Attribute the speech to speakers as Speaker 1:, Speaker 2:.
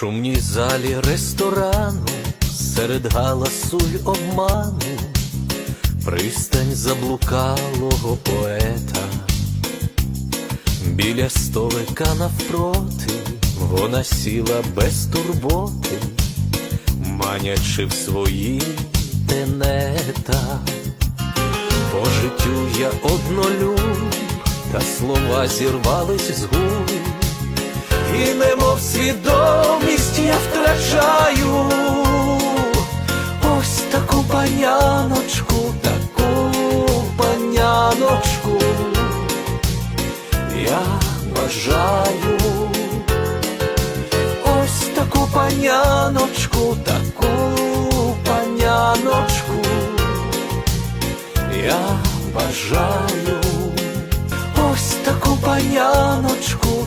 Speaker 1: шумній залі ресторану, серед галасу й обману, пристань заблукалого поета, біля столика навпроти, вона сіла без турботи, манячи в свої тенета. По життю я однолюб, та слова зірвались з губ, і немов свідомість я втрачаю. Ось таку паняночку, таку паняночку я бажаю. Ось таку паняночку, таку паняночку я бажаю ось таку паняночку,